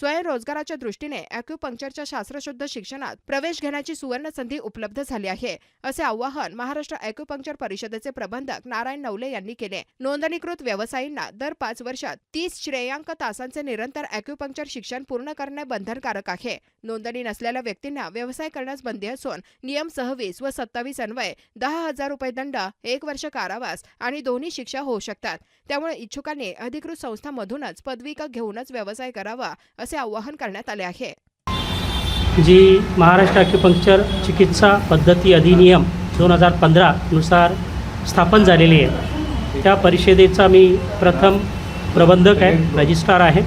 स्वयंरोजगाराच्या दृष्टीने अॅक्युपंक्चरच्या शास्त्रशुद्ध शिक्षणात प्रवेश घेण्याची सुवर्ण संधी उपलब्ध झाली आहे असे आवाहन महाराष्ट्र अॅक्युपंक्चर परिषदेचे प्रबंधक नारायण नवले यांनी केले. नोंदणीकृत व्यवसायींना दर पाच वर्षात तीस श्रेयांक तासांचे निरंतर अॅक्युपंक्चर शिक्षण पूर्ण करणे बंधनकारक आहे. नोंदणी नसलेल्या व्यक्तींना व्यवसाय करण्यास बंदी असून नियम सव्वीस व सत्तावीस अन्वये दहा हजार रुपये दंड एक वर्ष कारावास आणि दोन्ही शिक्षा होऊ शकतात. त्यामुळे इच्छुकांनी अधिकृत संस्थांमधूनच पदविका घेऊनच व्यवसाय करावा असे आवाहन करण्यात आले आहे. जी महाराष्ट्र अॅक्युपंक्चर चिकित्सा पद्धती अधिनियम दोन हजार पंधरानुसार स्थापन झालेली आहे. त्या परिषदेचा मी प्रथम प्रबंधक आहे रजिस्ट्रार आहे.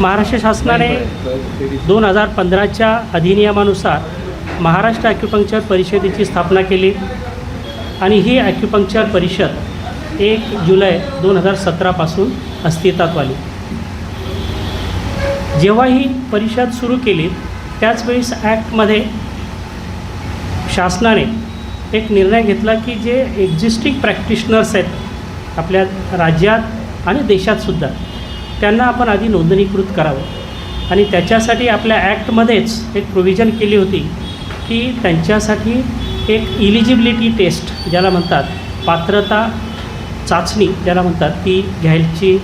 महाराष्ट्र शासनाने दोन हजार पंधराच्या अधिनियमानुसार महाराष्ट्र ॲक्युपंक्चर परिषदेची स्थापना केली आणि ही ॲक्युपंक्चर परिषद एक जुलै दोन हजार सतरापासून अस्तित्वात आली. जेव्हा ही परिषद सुरू केली त्याचवेळीस ॲक्टमध्ये शासनाने एक निर्णय घेतला की जे एक्झिस्टिंग प्रॅक्टिशनर्स आहेत आपल्या राज्यात आणि देशातसुद्धा त्यांना आपण आधी नोंदणीकृत करावं. आणि त्याच्यासाठी आपल्या ॲक्टमध्येच एक प्रोव्हिजन केली होती की त्यांच्यासाठी एक इलिजिबिलिटी टेस्ट ज्याला म्हणतात पात्रता चाचणी ज्याला म्हणतात ती घ्यायची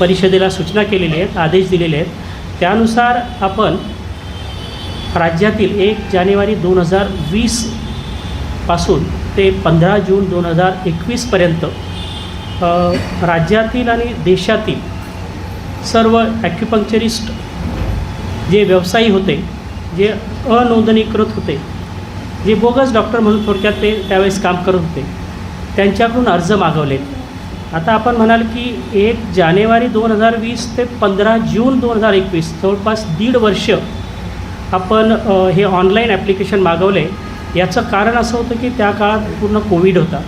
परिषदेला सूचना केलेली आहेत आदेश दिलेले आहेत. त्यानुसार आपण राज्यातील एक जानेवारी दोन हजार वीसपासून ते पंधरा जून दोन हजार एकवीसपर्यंत राज्यातील आणि देशातील सर्व ॲक्युपंक्चरिस्ट जे व्यवसायी होते जे अनोंदणीकृत होते जे बोगस डॉक्टर म्हणून थोडक्यात ते त्यावेळेस काम करत होते त्यांच्याकडून अर्ज मागवलेत. आता आपण म्हणाल की एक जानेवारी दोन हजार वीस ते पंधरा जून दोन हजार एकवीस जवळपास दीड वर्ष आपण हे ऑनलाईन ॲप्लिकेशन मागवले. याचं कारण असं होतं की त्या काळात पूर्ण कोविड होता.